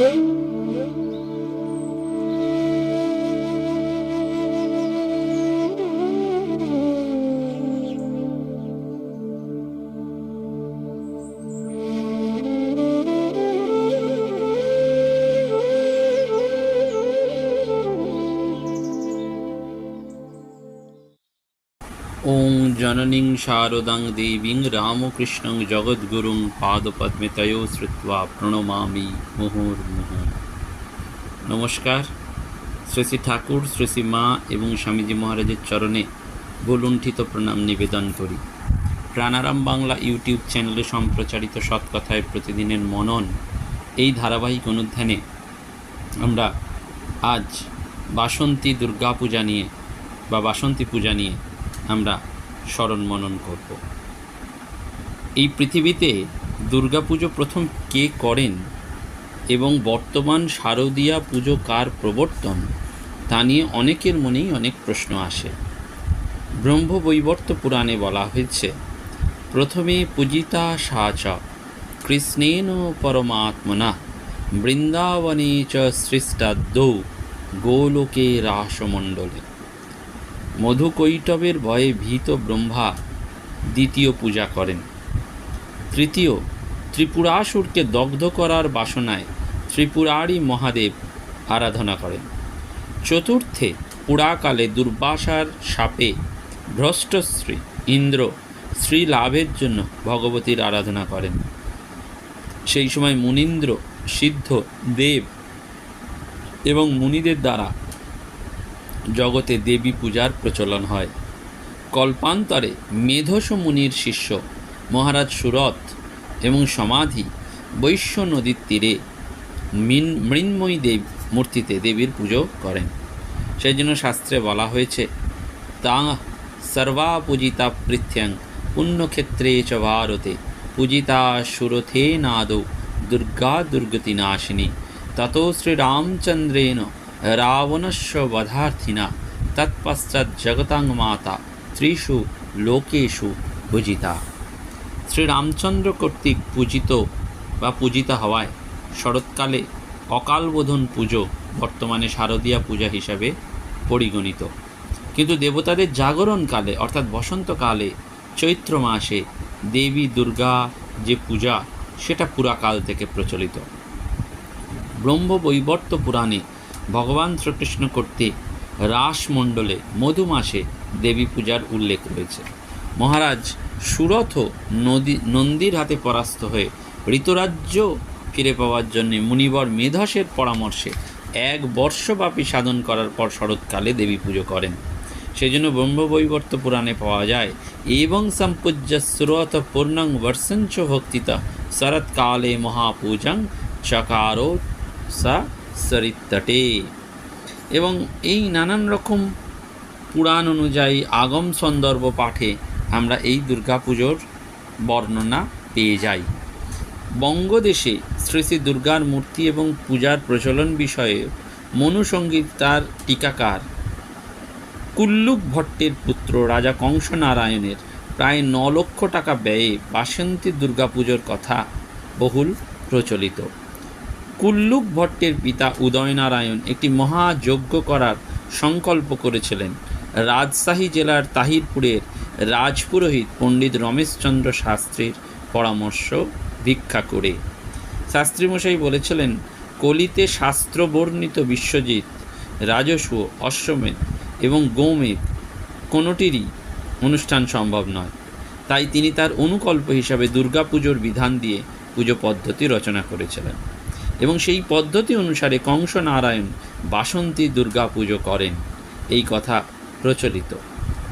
Música জননীং শারদাং দেবীং রামকৃষ্ণং জগদ্গুরুং পাদপদ্মে তয়ো শ্রুত্বা প্রণমামি মুহুর্মুহু। নমস্কার। শ্রী শ্রী ঠাকুর, শ্রী শ্রী মা এবং স্বামীজি মহারাজের চরণে ভুলুণ্ঠিত প্রণাম নিবেদন করি। প্রাণারাম বাংলা ইউটিউব চ্যানেলে সম্প্রচারিত সৎকথায় প্রতিদিনের মনন এই ধারাবাহিক অনুধ্যানে আমরা আজ বাসন্তী দুর্গা পূজা নিয়ে বা বাসন্তী পূজা নিয়ে আমরা স্মরণ মনন করব। এই পৃথিবীতে দুর্গাপুজো প্রথম কে করেন এবং বর্তমান শারদীয়া পুজো কার প্রবর্তন, তা নিয়ে অনেকের মনেই অনেক প্রশ্ন আসে। ব্রহ্মবৈবর্ত পুরাণে বলা হয়েছে, প্রথমে পূজিতা সা চ কৃষ্ণেন পরমাত্মনা, বৃন্দাবনে চ সৃষ্টাদ্যৌ গোলোকে রাসমণ্ডলে। মধুকৈটবের ভয়ে ভীত ব্রহ্মা দ্বিতীয় পূজা করেন। তৃতীয়, ত্রিপুরাসুরকে দগ্ধ করার বাসনায় ত্রিপুরারি মহাদেব আরাধনা করেন। চতুর্থে, পুরাকালে দুর্বাসার সাপে ভ্রষ্টশ্রী ইন্দ্র শ্রী লাভের জন্য ভগবতীর আরাধনা করেন। সেই সময় মুনীন্দ্র, সিদ্ধ, দেব এবং মুনিদের দ্বারা জগতে দেবী পূজার প্রচলন হয়। কল্পান্তরে মেধস মুনির শিষ্য, মহারাজ সুরত এবং সমাধি বৈশ্য নদীর তীরে মিন মৃন্ময়ী দেব মূর্তিতে দেবীর পুজো করেন। সেই জন্য শাস্ত্রে বলা হয়েছে তা সর্বা পূজিতা পৃথ্যাং পুণ্যক্ষেত্রে চ ভারতে, পূজিতা সুরথে নাদৌ দুর্গা দুর্গতি নাশিনী ততো শ্রীরামচন্দ্রেণ রাবণস্য বধার্থিনা তৎপশ্চাৎ জগতাং মাতা ত্রিষু লোকেষু পূজিতা শ্রীরামচন্দ্র কর্তৃক পূজিত বা পূজিতা হওয়ায় শরৎকালে অকালবোধন পুজো বর্তমানে শারদীয়া পূজা হিসাবে পরিগণিত। কিন্তু দেবতাদের জাগরণকালে অর্থাৎ বসন্তকালে, চৈত্র মাসে দেবী দুর্গা যে পূজা, সেটা পুরাকাল থেকে প্রচলিত। ব্রহ্মবৈবর্ত পুরাণে ভগবান শ্রীকৃষ্ণ কর্তৃক রাসমণ্ডলে মধু মাসে দেবী পূজার উল্লেখ রয়েছে। মহারাজ সুরথ নদী, নন্দীর হাতে পরাস্ত হয়ে ঋতুরাজ্য ফিরে পাওয়ার জন্য মুনিবর মেধসের পরামর্শে এক বর্ষব্যাপী সাধন করার পর শরৎকালে দেবী পুজো করেন। সেজন্য ব্রহ্মবৈবর্ত পুরাণে পাওয়া যায়, এবং সম্পূজ্য সুরথ পূর্ণং বর্ষঞ্চ ভক্তিতা শরৎকালে মহাপূজং চকারো সা সরিতটে এবং এই নানান রকম পুরাণ অনুযায়ী আগম সন্দর্ভ পাঠে আমরা এই দুর্গাপুজোর বর্ণনা পেয়ে যাই। বঙ্গদেশে শ্রী শ্রী দুর্গার মূর্তি এবং পূজার প্রচলন বিষয়ে মনুসঙ্গীত তার টিকাকার। কুল্লুক ভট্টের পুত্র রাজা কংস নারায়ণের প্রায় ন লক্ষ টাকা ব্যয়ে বাসন্তী দুর্গাপুজোর কথা বহুল প্রচলিত। কুল্লুক ভট্টের পিতা উদয়নারায়ণ একটি মহাযজ্ঞ করার সংকল্প করেছিলেন। রাজশাহী জেলার তাহিরপুরের রাজপুরোহিত পণ্ডিত রমেশচন্দ্র শাস্ত্রীর পরামর্শ ভিক্ষা করে। শাস্ত্রীমশাই বলেছিলেন, কলিতে শাস্ত্রবর্ণিত বিশ্বজিৎ, রাজস্ব, অশ্বমেধ এবং গৌমেধ কোনোটিরই অনুষ্ঠান সম্ভব নয়। তাই তিনি তার অনুকল্প হিসাবে দুর্গাপুজোর বিধান দিয়ে পুজো পদ্ধতি রচনা করেছিলেন। এবং সেই পদ্ধতি অনুসারে কংস নারায়ণ বাসন্তী দুর্গা পুজো করেন। এই কথা প্রচলিত।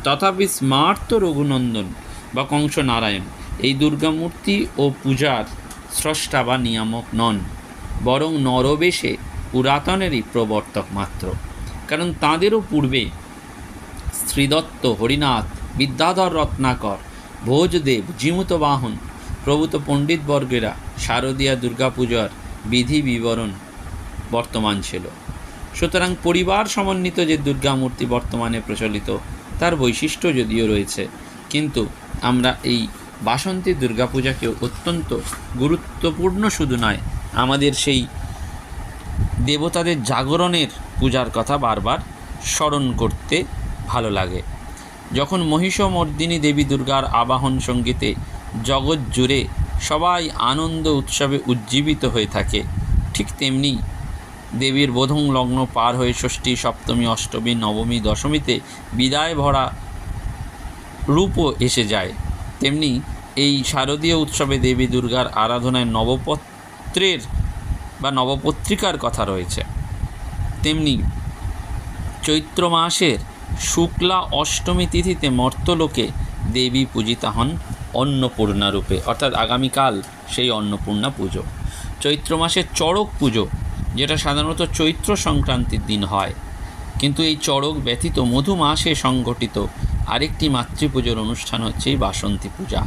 তথাপি স্মার্ত রঘুনন্দন বা কংস নারায়ণ এই দুর্গামূর্তি ও পূজার স্রষ্টা বা নিয়ামক নন, বরং নরবেশে পুরাতনেরই প্রবর্তক মাত্র। কারণ তাঁদেরও পূর্বে শ্রীদত্ত হরিনাথ, বিদ্যাধর রত্নাকর, ভোজদেব জিমুত বাহন প্রভূত পণ্ডিতবর্গেরা শারদীয়া দুর্গাপূজার বিধি বিবরণ বর্তমান ছিল। সুতরাং পরিবার সমন্বিত যে দুর্গা মূর্তি বর্তমানে প্রচলিত, তার বৈশিষ্ট্য যদিও রয়েছে, কিন্তু আমরা এই বাসন্তী দুর্গাপূজাকেও অত্যন্ত গুরুত্বপূর্ণ শুধু নয়, আমাদের সেই দেবতাদের জাগরণের পূজার কথা বারবার স্মরণ করতে ভালো লাগে। যখন মহিষমর্দিনী দেবী দুর্গার আবাহন সঙ্গীতে জগৎ জুড়ে সবাই আনন্দ উৎসবে উজ্জীবিত হয়ে থাকে। ঠিক তেমনি দেবীর বোধং লগ্ন পার হয়ে ষষ্ঠী, সপ্তমী, অষ্টমী, নবমী, দশমীতে বিদায় ভরা রূপও এসে যায়। তেমনি এই শারদীয় উৎসবে দেবী দুর্গার আরাধনায় নবপত্রের বা নবপত্রিকার কথা রয়েছে। তেমনি চৈত্র মাসের শুক্লা অষ্টমী তিথিতে মর্তলোকে দেবী পূজিতা হন। অন্নপূর্ণা রূপে অর্থাৎ আগামীকাল সেই অন্নপূর্ণা পুজো। চৈত্র মাসের চড়ক পুজো, যেটা সাধারণত চৈত্র সংক্রান্তির দিন হয়। কিন্তু এই চড়ক ব্যতীত মধু মাসে সংগঠিত আরেকটি মাতৃপুজোর অনুষ্ঠান হচ্ছে এই বাসন্তী পূজা।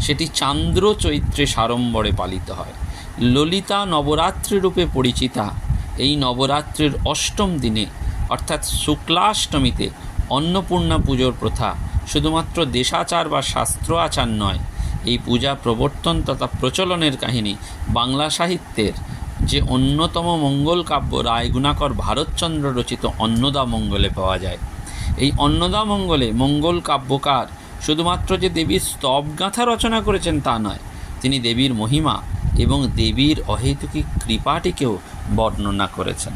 সেটি চান্দ্র চৈত্রে সাড়ম্বরে পালিত হয়। ললিতা নবরাত্রি রূপে পরিচিতা, এই নবরাত্রির অষ্টম দিনে, অর্থাৎ শুক্লাষ্টমীতে অন্নপূর্ণা পুজোর প্রথা শুধুমাত্র দেশাচার বা শাস্ত্র আচার নয়, এই পূজা প্রবর্তন তথা প্রচলনের কাহিনী বাংলা সাহিত্যের যে অন্যতম মঙ্গল কাব্য রায়গুণাকর ভারতচন্দ্র রচিত অন্নদা মঙ্গলে পাওয়া যায়। এই অন্নদা মঙ্গলে মঙ্গল কাব্যকার শুধুমাত্র যে দেবীর স্তব গাঁথা রচনা করেছেন তা নয়, তিনি দেবীর মহিমা এবং দেবীর অহেতুকী কৃপাটিকেও বর্ণনা করেছেন।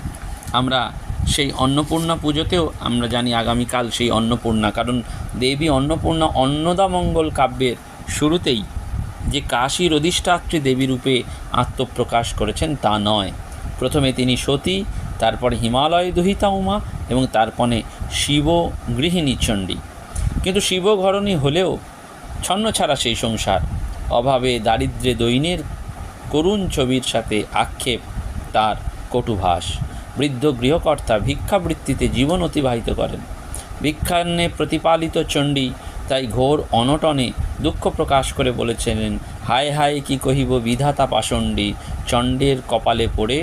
আমরা সেই অন্নপূর্ণা পুজোতেও আমরা জানি আগামীকাল সেই অন্নপূর্ণা। কারণ দেবী অন্নপূর্ণা অন্নদা মঙ্গল কাব্যের শুরুতেই যে কাশীর অধিষ্ঠাত্রী দেবী রূপে আত্মপ্রকাশ করেছেন তা নয়। প্রথমে তিনি সতী, তারপর হিমালয় দহিতা উমা এবং তারপরে শিব গৃহিণী চণ্ডী। কিন্তু শিবঘরণী হলেও ছন্ন ছাড়া সেই সংসার। অভাবে দারিদ্রে দৈনের করুণ ছবির সাথে আক্ষেপ তার কটুভাস। বৃদ্ধ গৃহকর্তা ভিক্ষাবৃত্তিতে জীবন অতিবাহিত করেন। ভিক্ষান্নে প্রতিপালিত চণ্ডী তাই ঘোর অনটনে দুঃখ প্রকাশ করে বলেছিলেন হায় হায়, কি কহিব বিধাতা পাষণ্ডী, চণ্ডের কপালে পড়ে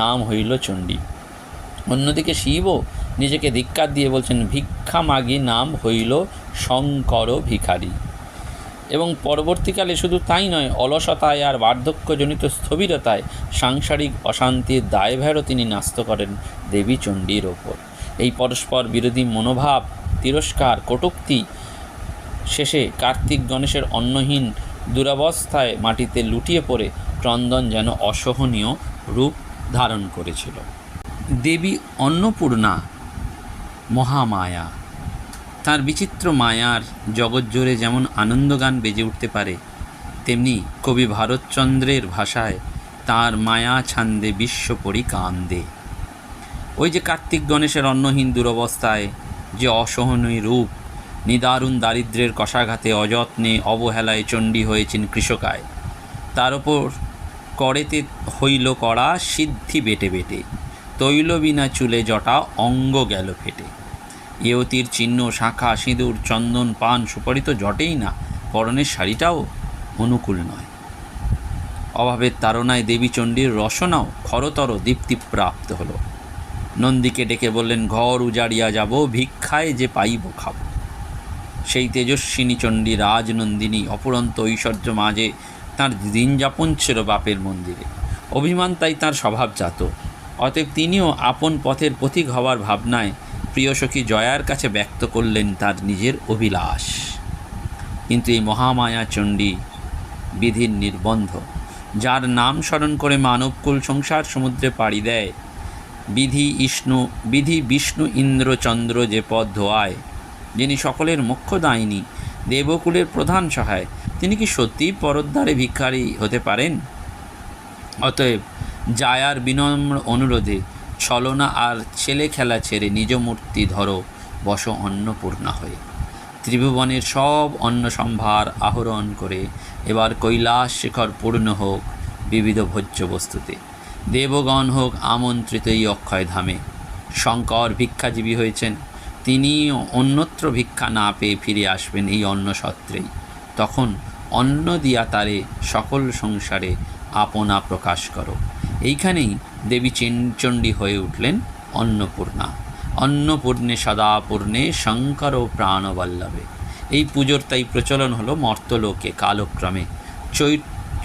নাম হইল চণ্ডী। অন্যদিকে শিবও নিজেকে ধিক্কার দিয়ে বলছেন, ভিক্ষা মাগি নাম হইল শঙ্কর ভিখারি। এবং পরবর্তীকালে শুধু তাই নয়, অলসতায় আর বার্ধক্যজনিত স্থবিরতায় সাংসারিক অশান্তির দায়ভারও তিনি ন্যস্ত করেন দেবী চণ্ডীর ওপর। এই পরস্পর বিরোধী মনোভাব, তিরস্কার, কটুক্তি শেষে কার্তিক গণেশের অন্নহীন দুরবস্থায় মাটিতে লুটিয়ে পড়ে ক্রন্দন যেন অসহনীয় রূপ ধারণ করেছিল। দেবী অন্নপূর্ণা মহামায়া। তার বিচিত্র মায়ার জগৎ জুড়ে যেমন আনন্দগান বেজে উঠতে পারে, তেমনি কবি ভারতচন্দ্রের ভাষায় তার মায়া ছান্দে বিশ্বপরি কান্দে। ওই যে কার্তিক গণেশের অন্নহীন দুরবস্থায় যে অসহনীয় রূপ, নিদারুণ দারিদ্র্যের কষাঘাতে অযত্নে অবহেলায় চণ্ডী হয়েছেন কৃষকায়, তার ওপর করেতে হইল কড়া সিদ্ধি বেটে বেটে, তৈল বিনা চুলে জটা অঙ্গ গেল ফেটে। ইয়তির চিহ্ন, শাখা, সিঁদুর, চন্দন, পান সুপারি তো জটেই না, পরনের শাড়িটাও অনুকূল নয়। অভাবের তাড়নায় দেবী চণ্ডীর রসনাও খরতর দীপ্তিপ্রাপ্ত হলো। নন্দীকে ডেকে বললেন, ঘর উজাড়িয়া যাব, ভিক্ষায় যে পাইব খাব। সেই তেজস্বিনী চণ্ডী রাজনন্দিনী, অপুরন্ত ঐশ্বর্য মাঝে তাঁর দিন যাপন ছিল বাপের মন্দিরে। অভিমান তাই তাঁর স্বভাবজাত। অতএব তিনিও আপন পথের পথিক হওয়ার ভাবনায় প্রিয় সখী জয়ার কাছে ব্যক্ত করলেন তার নিজের অভিলাষ। কিন্তু এই মহামায়া চণ্ডী বিধির নির্বন্ধ, যার নাম স্মরণ করে মানবকুল সংসার সমুদ্রে পাড়ি দেয়, বিধি ইষ্ণু, বিধি বিষ্ণু ইন্দ্র চন্দ্র যে পদ ধোয়ায়, যিনি সকলের মুখ্য দায়িনী, দেবকুলের প্রধান সহায়, তিনি কি সত্যিই পরদ্বারে ভিক্ষারী হতে পারেন? অতএব জায়ার বিনম্র অনুরোধে ছলনা আর ছেলে খেলা ছেড়ে নিজ মূর্তি ধরো, বস অন্নপূর্ণা হয়ে। ত্রিভুবনের সব অন্ন সম্ভার আহরণ করে এবার কৈলাস শিখর পূর্ণ হোক বিবিধ ভোজ্য বস্তুতে। দেবগণ হোক আমন্ত্রিত এই অক্ষয় ধামে। শঙ্কর ভিক্ষাজীবী হয়েছেন তিনি অন্যত্র ভিক্ষা না পেয়ে ফিরে আসবেন এই অন্ন সত্রেই তখন অন্ন দিয়া তারে সকল সংসারে আপনা প্রকাশ করো। এইখানেই দেবী চেনচণ্ডী হয়ে উঠলেন অন্নপূর্ণা। অন্নপূর্ণে সদাপূর্ণে শঙ্কর ও প্রাণবল্লভে। এই পুজোর তাই প্রচলন হলো মর্তলোকে কালক্রমে।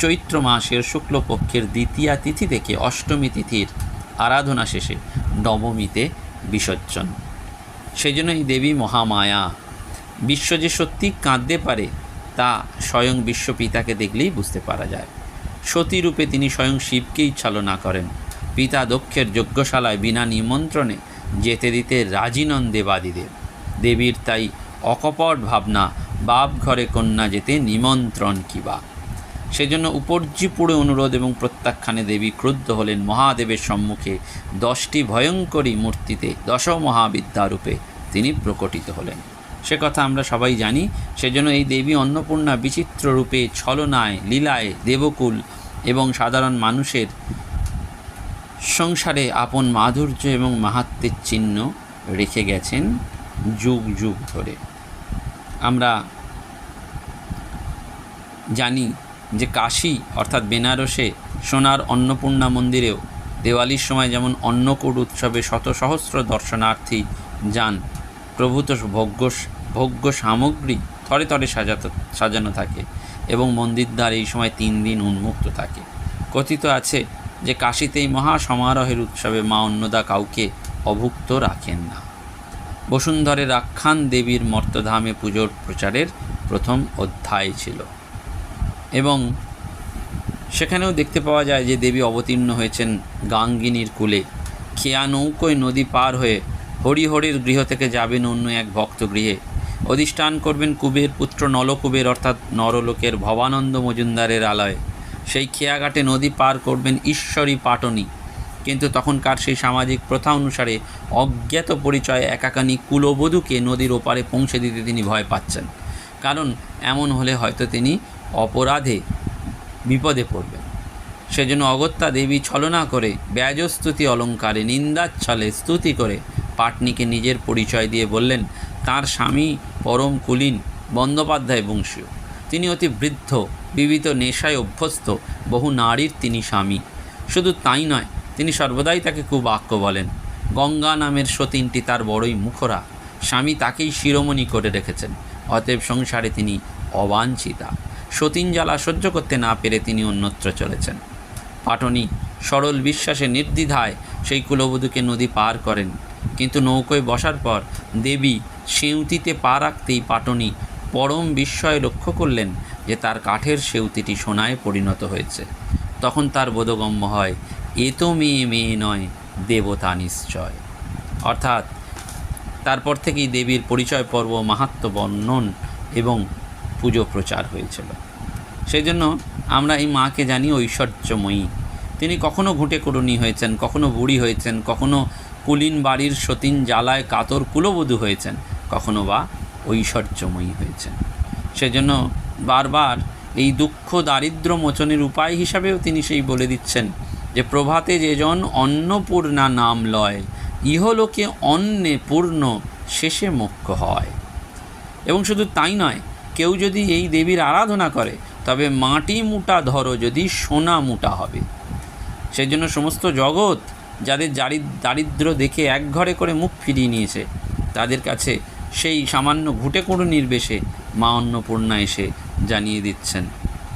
চৈত্র মাসের শুক্লপক্ষের দ্বিতীয়া তিথি থেকে অষ্টমী তিথির আরাধনা শেষে নবমীতে বিসর্জন। সেই জন্য এই দেবী মহামায়া বিশ্ব যে সত্যি কাঁদতে পারে তা স্বয়ং বিশ্বপিতাকে দেখলেই বুঝতে পারা যায়। সতীরূপে তিনি স্বয়ং শিবকেই ছলনা করেন। পিতা দক্ষের যজ্ঞশালায় বিনা নিমন্ত্রণে যেতে দিতে রাজি নন দেবাদিদেব। দেবীর তাই অকপট ভাবনা, বাপ ঘরে কন্যা যেতে নিমন্ত্রণ কিবা সেজন্য উপর্যিপুরে অনুরোধ এবং প্রত্যাখ্যানে দেবী ক্রুদ্ধ হলেন মহাদেবের সম্মুখে দশটি ভয়ঙ্করী মূর্তিতে দশ মহাবিদ্যারূপে তিনি প্রকটিত হলেন। সে কথা আমরা সবাই জানি, সেজন্য এই দেবী অন্নপূর্ণা বিচিত্র রূপে ছলনায়, লীলায় দেবকুল এবং সাধারণ মানুষের সংসারে আপন মাধুর্য এবং মাহাত্মের চিহ্ন রেখে গেছেন যুগ যুগ ধরে। আমরা জানি যে কাশী অর্থাৎ বেনারসে সোনার অন্নপূর্ণা মন্দিরেও দেওয়ালির সময় যেমন অন্নকূট উৎসবে শত সহস্র দর্শনার্থী যান, প্রভূত ভোগ্য ভোগ্য সামগ্রী থরে থরে সাজাত, সাজানো থাকে এবং মন্দির দ্বার এই সময় তিন দিন উন্মুক্ত থাকে। কথিত আছে যে কাশীতে এই মহা সমারোহের উৎসবে মা অন্নদা কাউকে অভুক্ত রাখেন না। বসুন্ধরের আখ্যান দেবীর মর্তধামে পুজোর প্রচারের প্রথম অধ্যায় ছিল। এবং সেখানেও দেখতে পাওয়া যায় যে দেবী অবতীর্ণ হয়েছেন গাঙ্গিনীর কূলে। খেয়া নৌকোয় নদী পার হয়ে হরিহরের গৃহ থেকে যাবেন অন্য এক ভক্ত গৃহে অধিষ্ঠান করবেন কুবের পুত্র নলকুবের, অর্থাৎ নরলোকের ভবানন্দ মজুমদারের আলয়ে। সেই খেয়াঘাটে নদী পার করবেন ঈশ্বরী পাটনি। কিন্তু তখনকার সেই সামাজিক প্রথা অনুসারে অজ্ঞাত পরিচয়ে একাকানি কুলবধূকে নদীর ওপারে পৌঁছে দিতে তিনি ভয় পাচ্ছেন। কারণ এমন হলে হয়তো তিনি অপরাধে বিপদে পড়বেন। সেজন্য অগত্যা দেবী ছলনা করে, ব্যাজস্তুতি অলঙ্কারে, নিন্দাচ্ছলে স্তুতি করে পাটনিকে নিজের পরিচয় দিয়ে বললেন, তার স্বামী পরম কুলীন বন্দ্যোপাধ্যায় বংশীয়। তিনি অতি বৃদ্ধ, বিবিধ নেশায় অভ্যস্ত, বহু নারীর তিনি স্বামী। শুধু তাই নয়, তিনি সর্বদাই তাকে খুব আক্য বলেন। গঙ্গা নামের সতীনটি তার বড়ই মুখরা। স্বামী তাকেই শিরোমণি করে রেখেছেন। অতএব সংসারে তিনি অবাঞ্ছিতা। সতীন জ্বালা সহ্য করতে না পেরে তিনি অন্যত্র চলেছেন। পাটনি, সরল বিশ্বাসে নির্দ্বিধায় সেই কুলবধূকে নদী পার করেন। কিন্তু নৌকোয় বসার পর দেবী সেউতিতে পা রাখতেই পাটনি পরম বিস্ময়ে লক্ষ্য করলেন যে তার কাঠের সেউতিটি সোনায় পরিণত হয়েছে। তখন তার বোধগম্য হয়, এ তো মেয়ে মেয়ে নয়, দেবতা নিশ্চয়। অর্থাৎ তারপর থেকেই দেবীর পরিচয় পর্ব মাহাত্ম বর্ণন এবং পুজো প্রচার হয়েছিল। সেই জন্য আমরা এই মাকে জানি ঐশ্বর্যময়ী। তিনি কখনো ঘুঁটে করুণী হয়েছেন, কখনো বুড়ি হয়েছেন, কখনো কুলিন বাড়ির সতীন জ্বালায় কাতর কুলবধূ হয়েছেন, কখনো বা ঐশ্বর্যময়ী হয়েছেন সেজন্য বারবার এই দুঃখ দারিদ্র মোচনের উপায় হিসাবেও তিনি সেই বলে দিচ্ছেন যে, প্রভাতে যেজন অন্নপূর্ণা নাম লয়, ইহলোকে অন্নে পূর্ণ শেষে মোক্ষ হয়। এবং শুধু তাই নয়, কেউ যদি এই দেবীর আরাধনা করে, তবে মাটি মুটা ধরো যদি সোনা মুটা হবে। সেই জন্য সমস্ত জগৎ যাদের দারিদ্র দেখে এক ঘরে করে মুখ ফিরিয়ে নিয়েছে, তাদের কাছে সেই সামান্য ঘুটে কোনো নির্বেশে মা অন্নপূর্ণা এসে জানিয়ে দিচ্ছেন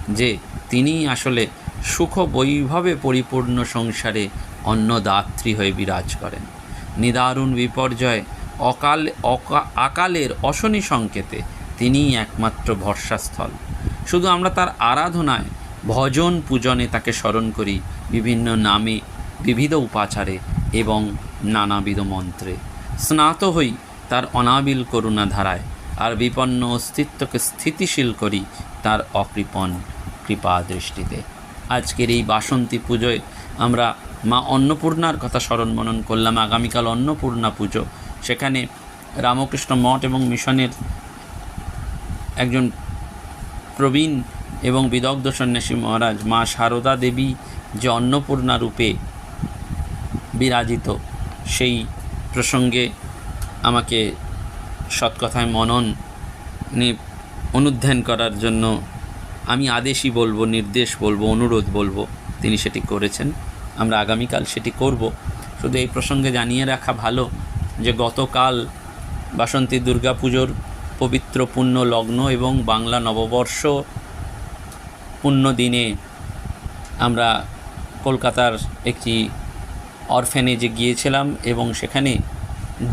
যে তিনি আসলে সুখ বৈভবে পরিপূর্ণ সংসারে অন্নদাত্রী হয়ে বিরাজ করেন। নিদারুণ বিপর্যয়, অকাল, অকা, আকালের অশনি সংকেতে তিনিই একমাত্র ভরসাস্থল। শুধু আমরা তার আরাধনায় ভজন পূজনে তাকে স্মরণ করি বিভিন্ন নামে, বিবিধ উপাচারে এবং নানাবিধ মন্ত্রে। স্নাত হই তার অনাবিল করুণা ধারায়, আর বিপন্ন অস্তিত্বকে স্থিতিশীল করি তার অকৃপণ কৃপা দৃষ্টিতে। আজকের এই বাসন্তী পুজোয় আমরা মা অন্নপূর্ণার কথা স্মরণ মনন করলাম, আগামীকাল অন্নপূর্ণা পুজো। সেখানে রামকৃষ্ণ মঠ এবং মিশনের একজন প্রবীণ এবং বিদগ্ধ সন্ন্যাসী মহারাজ মা সারদা দেবী যে অন্নপূর্ণা রূপে বিরাজিত, সেই প্রসঙ্গে আমাকে সৎকথায় মনন অনুধ্যান করার জন্য আমি আদেশই বলব, নির্দেশ বলব, অনুরোধ বলব, তিনি সেটি করেছেন। আমরা আগামীকাল সেটি করব। শুধু এই প্রসঙ্গে জানিয়ে রাখা ভালো যে গতকাল বাসন্তী দুর্গা পুজোর পবিত্র পুণ্য লগ্ন এবং বাংলা নববর্ষ পুণ্য দিনে আমরা কলকাতার একটি অরফ্যানেজে গিয়েছিলাম এবং সেখানে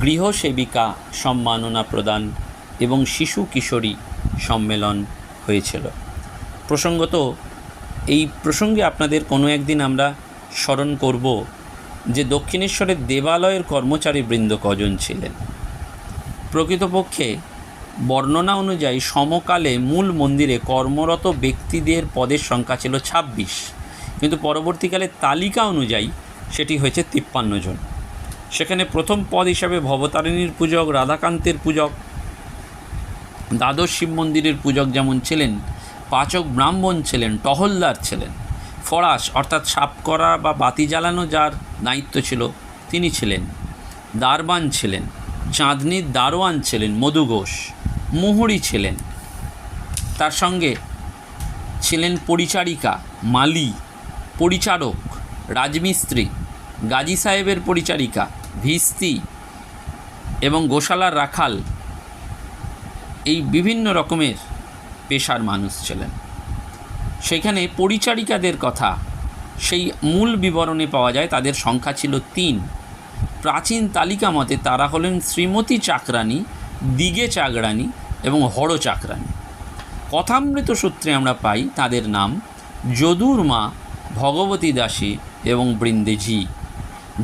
গৃহসেবিকা সম্মাননা প্রদান এবং শিশু কিশোরী সম্মেলন হয়েছিল। প্রসঙ্গত, এই প্রসঙ্গে আপনাদের কোনো একদিন আমরা স্মরণ করব যে দক্ষিণেশ্বরের দেবালয়ের কর্মচারী বৃন্দ কজন ছিলেন। প্রকৃতপক্ষে, বর্ণনা অনুযায়ী সমকালে মূল মন্দিরে কর্মরত ব্যক্তিদের পদের সংখ্যা ছিল ছাব্বিশ। কিন্তু পরবর্তীকালে তালিকা অনুযায়ী সেটি হয়েছে তিপ্পান্ন জন। সেখানে প্রথম পদ হিসাবে ভবতারিণীর পূজক, রাধাকান্তের পূজক, দ্বাদশ শিব মন্দিরের পূজক যেমন ছিলেন, পাচক ব্রাহ্মণ ছিলেন, টহলদার ছিলেন। ফরাস অর্থাৎ সাপ করা বা বাতি জ্বালানো যার দায়িত্ব ছিল, তিনি ছিলেন। দারবান ছিলেন, চাঁদনির দারোয়ান ছিলেন, মধু ঘোষ, মুহুরি ছিলেন। তার সঙ্গে ছিলেন পরিচারিকা, মালি, পরিচারক, রাজমিস্ত্রি, গাজী সাহেবের পরিচারিকা ভিস্তি এবং গোশালার রাখাল এই বিভিন্ন রকমের পেশার মানুষ ছিলেন। সেখানে পরিচারিকাদের কথা, সেই মূল বিবরণে পাওয়া যায়, তাদের সংখ্যা ছিল তিন। প্রাচীন তালিকা মতে তারা হলেন শ্রীমতী চাকরানী, দিগে চাকরানী এবং হর চাকরানী। কথামৃত সূত্রে আমরা পাই, তাদের নাম যদুর মা ভগবতী দাসী এবং বৃন্দেজি।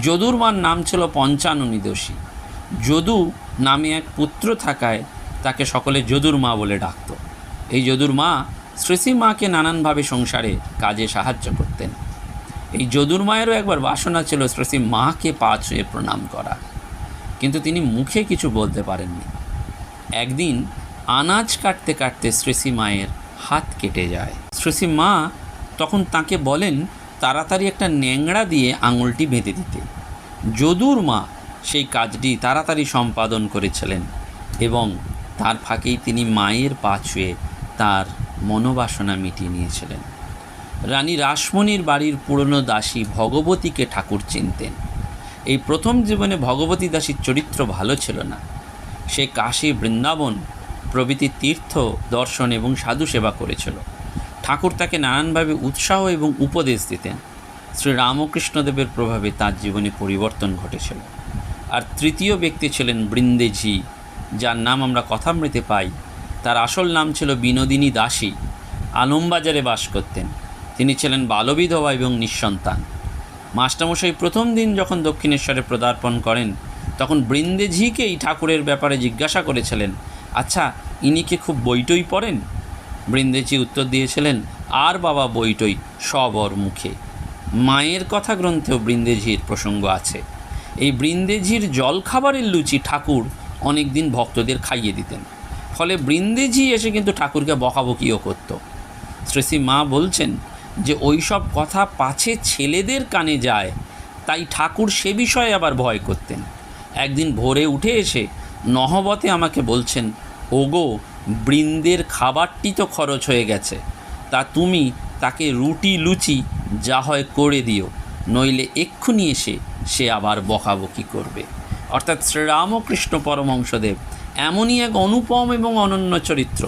যদুর মার নাম ছিল পঞ্চাননী দোষী যদু নামে এক পুত্র থাকায় তাকে সকলে যদুর মা বলে ডাকত। এই যদুর মা শ্রেষী মাকে নানানভাবে সংসারে কাজে সাহায্য করতেন। এই যদুর মায়েরও একবার বাসনা ছিল শ্রেষী মাকে পা ছুঁয়ে প্রণাম করা। কিন্তু তিনি মুখে কিছু বলতে পারেননি। একদিন আনাজ কাটতে কাটতে শ্রেষী মায়ের হাত কেটে যায়। শ্রেষী মা তখন তাকে বলেন তাড়াতাড়ি একটা ন্যাংড়া দিয়ে আঙুলটি বেঁধে দিতে। যদুর মা সেই কাজটি তাড়াতাড়ি সম্পাদন করেছিলেন এবং তার ফাঁকেই তিনি মায়ের পা ছুঁয়ে তার মনোবাসনা মিটিয়ে নিয়েছিলেন। রানী রাসমণির বাড়ির পুরনো দাসী ভগবতীকে ঠাকুর চিনতেন। এই প্রথম জীবনে ভগবতী দাসীর চরিত্র ভালো ছিল না। সে কাশী বৃন্দাবন প্রভৃতি তীর্থ দর্শন এবং সাধু সেবা করেছিল। ঠাকুর তাকে নানানভাবে উৎসাহ এবং উপদেশ দিতেন। শ্রী রামকৃষ্ণদেবের প্রভাবে তার জীবনে পরিবর্তন ঘটেছিল। আর তৃতীয় ব্যক্তি ছিলেন বৃন্দেজি, যার নাম আমরা কথামৃতে পাই। তার আসল নাম ছিল বিনোদিনী দাসী, আলমবাজারে বাস করতেন। তিনি ছিলেন বালবিধবা এবং নিঃসন্তান। মাস্টারমশাই প্রথম দিন যখন দক্ষিণেশ্বরে পদার্পণ করেন, তখন বৃন্দেজিকেই ঠাকুরের ব্যাপারে জিজ্ঞাসা করেছিলেন আচ্ছা ইনি কি খুব বইটই পড়েন? বৃন্দেজি উত্তর দিয়েছিলেন, আর বাবা বইটই সব ওর মুখে। মায়ের কথা গ্রন্থেও বৃন্দেজির প্রসঙ্গ আছে। এই বৃন্দেজির জলখাবারের লুচি ঠাকুর অনেক দিন ভক্তদের খাইয়ে দিতেন। ফলে বৃন্দেজি এসে কিন্তু ঠাকুরকে বকাবকিও করত। শ্রেষী মা বলছেন যে ওই সব কথা পাছে ছেলেদের কানে যায়, তাই ঠাকুর সে বিষয়ে আবার ভয় করতেন। একদিন ভোরে উঠে এসে নহবতে আমাকে বলছেন, ওগো বৃন্দের খাবারটি তো খরচ হয়ে গেছে। তা তুমি তাকে রুটি, লুচি যা হয় করে দিও, নইলে এক্ষুনি এসে সে আবার বকাবকি করবে। অর্থাৎ শ্রীরামকৃষ্ণ পরমহংসদেব এমনই এক অনুপম এবং অনন্য চরিত্র,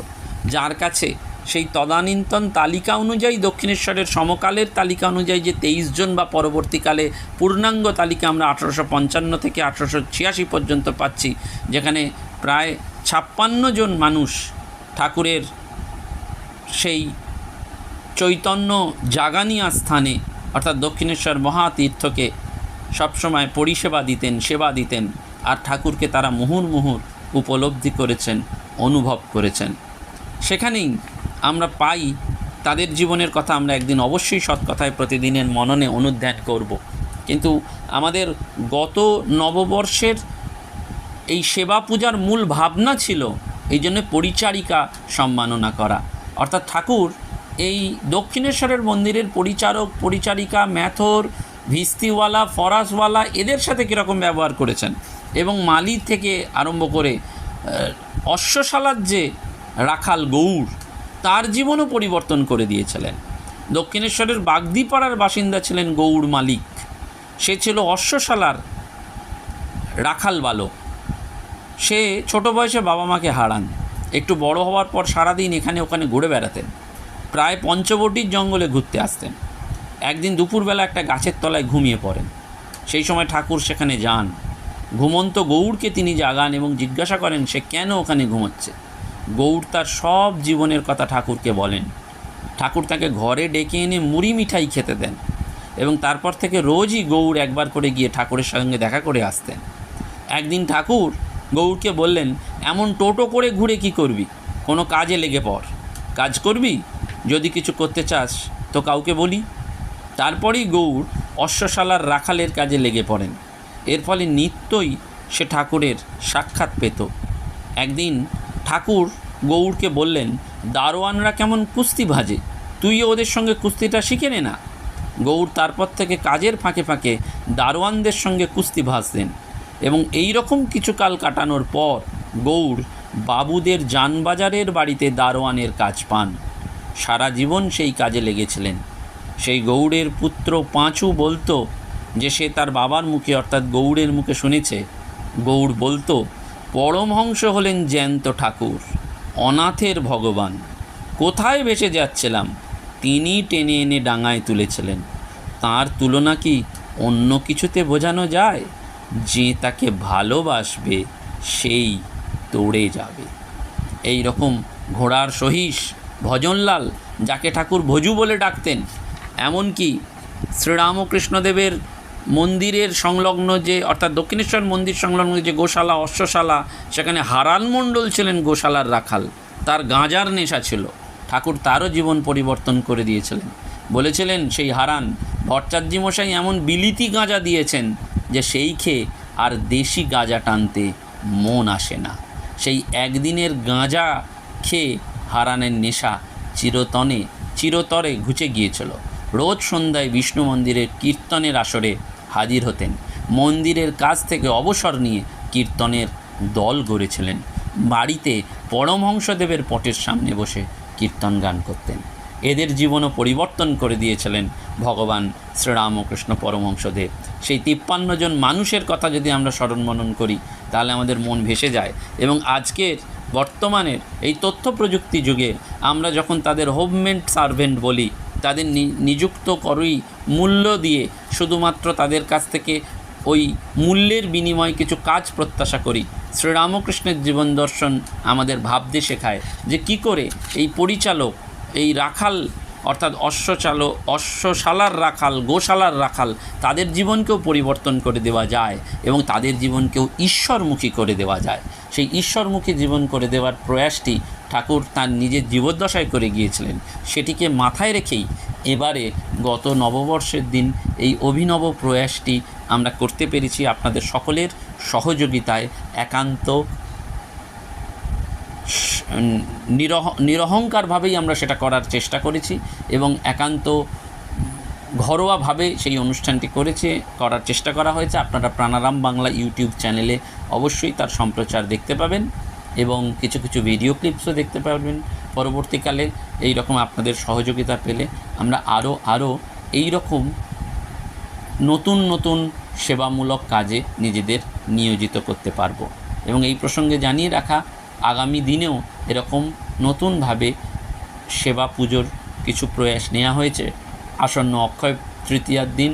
যার কাছে সেই তদানীন্তন তালিকা অনুযায়ী দক্ষিণেশ্বরের সমকালের তালিকা অনুযায়ী যে তেইশ জন বা পরবর্তীকালে পূর্ণাঙ্গ তালিকা আমরা আঠারোশো পঞ্চান্ন থেকে আঠারোশো ছিয়াশি পর্যন্ত পাচ্ছি, যেখানে প্রায় ছাপ্পান্ন জন মানুষ ঠাকুরের সেই চৈতন্য জাগানিয়া স্থানে, অর্থাৎ দক্ষিণেশ্বর মহাতীর্থকে সবসময় পরিষেবা দিতেন, সেবা দিতেন, আর ঠাকুরকে তারা মুহুর মুহুর উপলব্ধি করেছেন, অনুভব করেছেন। সেখানেই আমরা পাই, তাদের জীবনের কথা আমরা একদিন অবশ্যই সৎ কথায় প্রতিদিনের মননে অনুধ্যান করব। কিন্তু আমাদের গত নববর্ষের এই সেবা পূজার মূল ভাবনা ছিল এই জন্য পরিচারিকা সম্মাননা করা। অর্থাৎ ঠাকুর এই দক্ষিণেশ্বরের মন্দিরের পরিচারক, পরিচারিকা, ম্যাথর, ভিস্তিওয়ালা, ফরাসওয়ালা এদের সাথে কীরকম ব্যবহার করেছেন এবং মালি থেকে আরম্ভ করে অশ্বশালার যে রাখাল গৌড় তার জীবনও পরিবর্তন করে দিয়েছিলেন। দক্ষিণেশ্বরের বাগদিপাড়ার বাসিন্দা ছিলেন গৌড় মালিক। সে ছিল অশ্বশালার রাখাল বালক। সে ছোট বয়সে বাবা মাকে হারান। একটু বড় হওয়ার পর সারাদিন এখানে ওখানে ঘুরে বেড়াতেন। প্রায় পঞ্চবটির জঙ্গলে ঘুরতে আসতেন। একদিন দুপুরবেলা একটা গাছের তলায় ঘুমিয়ে পড়েন। সেই সময় ঠাকুর সেখানে যান। ঘুমন্ত গৌড়কে তিনি জাগান এবং জিজ্ঞাসা করেন, সে কেন ওখানে ঘুমোচ্ছে? গৌড় তার সব জীবনের কথা ঠাকুরকে বলেন। ঠাকুর তাকে ঘরে ডেকে এনে মুড়ি মিঠাই খেতে দেন এবং তারপর থেকে রোজই গৌড় একবার করে গিয়ে ঠাকুরের সঙ্গে দেখা করে আসতেন। একদিন ঠাকুর গৌড়কে বললেন, এমন টোটো করে ঘুরে কি করবি? কোনো কাজে লেগে পড়। কাজ করবি? যদি কিছু করতে চাস, তো কাউকে বলি। তারপরেই গৌড় অশ্বশালার রাখালের কাজে লেগে পড়েন। এর ফলে নিত্যই সে ঠাকুরের সাক্ষাৎ পেত। একদিন ঠাকুর গৌড়কে বললেন, দারোয়ানরা কেমন কুস্তি ভাজে? তুইও ওদের সঙ্গে কুস্তিটা শিখে নে না? গৌড় তারপর থেকে কাজের ফাঁকে ফাঁকে দারোয়ানদের সঙ্গে কুস্তি ভাজতেন। এবং এই রকম কিছু কাল কাটানোর পর গৌড় বাবুদের যানবাজারের বাড়িতে দারোয়ানের কাজ পান। সারা জীবন সেই কাজে লেগেছিলেন। সেই গৌড়ের পুত্র পাঁচু বলতো যে সে তার বাবার মুখে অর্থাৎ গৌড়ের মুখে শুনেছে, গৌড় বলতো পরমহংস হলেন জ্যান্ত ঠাকুর, অনাথের ভগবান, কোথায় ভেসে যাচ্ছিলাম? তিনি টেনে এনে ডাঙায় তুলেছিলেন। তার তুলনা কি অন্য কিছুতে বোঝানো যায়? যে তাকে ভালোবাসবে, সেই তোড়ে যাবে। এই রকম ঘোড়ার সহিস ভজনলাল, যাকে ঠাকুর ভজু বলে ডাকতেন, এমনকি শ্রীরামকৃষ্ণদেবের মন্দিরের সংলগ্ন যে, অর্থাৎ দক্ষিণেশ্বর মন্দির সংলগ্ন যে গোশালা, অশ্বশালা, সেখানে হারান মণ্ডল ছিলেন গোশালার রাখাল। তার গাঁজার নেশা ছিল। ঠাকুর তারও জীবন পরিবর্তন করে দিয়েছিলেন। বলেছিলেন সেই হারান ভট্টাচার্য মশাই এমন বিলিতি গাঁজা দিয়েছেন যে সেই খেয়ে আর দেশি গাঁজা টানতে মন আসে না। সেই একদিনের গাঁজা খেয়ে হারানের নেশা চিরতনে, চিরতরে ঘুচে গিয়েছিল। রোজ সন্ধ্যায় বিষ্ণু মন্দিরের কীর্তনের আসরে হাজির হতেন। মন্দিরের কাজ থেকে অবসর নিয়ে কীর্তনের দল গড়েছিলেন। বাড়িতে পরমহংসদেবের পটের সামনে বসে কীর্তন গান করতেন। এদের জীবনও পরিবর্তন করে দিয়েছিলেন ভগবান শ্রীরামকৃষ্ণ পরমহংসদেব। সেই তিপ্পান্ন জন মানুষের কথা যদি আমরা স্মরণ মনন করি, তাহলে আমাদের মন ভেসে যায়। এবং আজকের, বর্তমানের এই তথ্য প্রযুক্তি যুগে আমরা যখন তাদের হোমমেন্ট সার্ভেন্ট বলি, তাদের নিযুক্ত করই মূল্য দিয়ে শুধুমাত্র তাদের কাছ থেকে ওই মূল্যের বিনিময়ে কিছু কাজ প্রত্যাশা করি, শ্রীরামকৃষ্ণের জীবন দর্শন আমাদের ভাবতে শেখায় যে কি করে এই পরিচালক এই রাখাল, অর্থাৎ অশ্বচালক অশ্বশালার রাখাল, গোশালার রাখাল, তাদের জীবনকেও পরিবর্তন করে দেওয়া যায় এবং তাদের জীবনকেও ঈশ্বরমুখী করে দেওয়া যায়। সেই ঈশ্বরমুখী জীবন করে দেওয়ার প্রয়াসটি ঠাকুর তার নিজের জীবদ্দশায় করে গিয়েছিলেন। সেটিকে মাথায় রেখেই এবারে গত নববর্ষের দিন এই অভিনব প্রয়াসটি আমরা করতে পেরেছি আপনাদের সকলের সহযোগিতায় একান্ত নিরহ, নিরহংকারভাবেই আমরা সেটা করার চেষ্টা করেছি এবং একান্ত ঘরোয়াভাবে সেই অনুষ্ঠানটি করেছে, করার চেষ্টা করা হয়েছে। আপনারা প্রাণারাম বাংলা ইউটিউব চ্যানেলে অবশ্যই তার সম্প্রচার দেখতে পাবেন এবং কিছু কিছু ভিডিও ক্লিপসও দেখতে পাবেন। পরবর্তীকালে এই রকম আপনাদের সহযোগিতা পেলে আমরা আরও আরও এই রকম নতুন নতুন সেবামূলক কাজে নিজেদের নিয়োজিত করতে পারব। এবং এই প্রসঙ্গে জানিয়ে রাখা আগামী দিনেও এরকম নতুনভাবে সেবা পুজোর কিছু প্রয়াস নেওয়া হয়েছে। আসন্ন অক্ষয় তৃতীয়ার দিন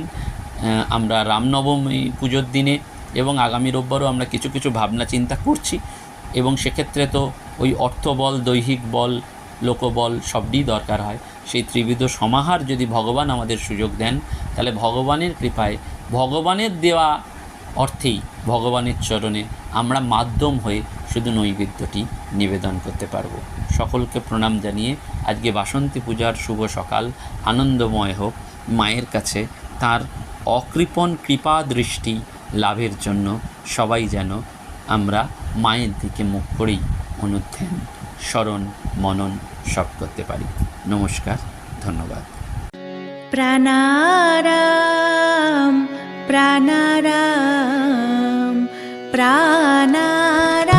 আমরা রামনবমী পুজোর দিনে এবং আগামী রোববারও আমরা কিছু কিছু ভাবনা চিন্তা করছি এবং সেক্ষেত্রে তো ওই অর্থবল, দৈহিক বল, লোকবল সবই দরকার হয়। সেই ত্রিবিধ সমাহার যদি ভগবান আমাদের সুযোগ দেন, তাহলে ভগবানের কৃপায় ভগবানের দেওয়া অর্থেই ভগবানের চরণে আমরা মাধ্যম হয়ে শুধু নৈবেদ্যটি নিবেদন করতে পারব। সকলকে প্রণাম জানিয়ে আজকে বাসন্তী পূজার শুভ সকাল। আনন্দময় হোক মায়ের কাছে তার অকৃপণ কৃপা দৃষ্টি লাভের জন্য সবাই যেন আমরা মায়ের দিকে মুখ করেই অনুধ্যান, স্মরণ, মনন সব করতে পারি। নমস্কার, ধন্যবাদ। প্রাণারাম প্রাণারাম প্রাণারাম।